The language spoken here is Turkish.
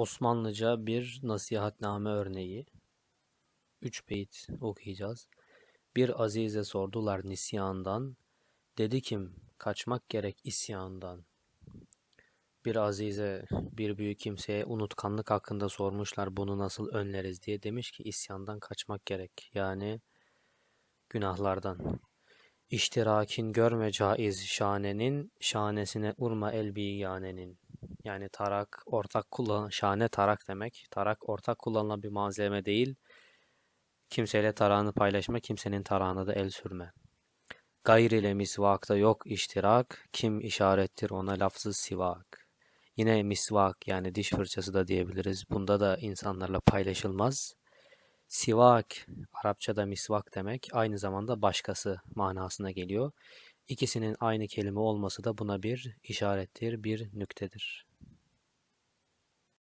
Osmanlıca bir nasihatname örneği. Üç beyit okuyacağız. Bir azize sordular nisyandan. Dedi kim kaçmak gerek isyandan. Bir azize bir büyük kimseye unutkanlık hakkında sormuşlar bunu nasıl önleriz diye. Demiş ki isyandan kaçmak gerek. Yani günahlardan. İştirakin görme caiz şanenin, şanesine urma el yanenin. Yani tarak, ortak kullan, şane tarak demek. Tarak ortak kullanılan bir malzeme değil. Kimseyle tarağını paylaşma, kimsenin tarağına da el sürme. Gayr ile misvakta yok iştirak, kim işarettir ona lafzı sivak. Yine misvak yani diş fırçası da diyebiliriz. Bunda da insanlarla paylaşılmaz. Sivak, Arapçada misvak demek, aynı zamanda başkası manasına geliyor. İkisinin aynı kelime olması da buna bir işarettir, bir nüktedir.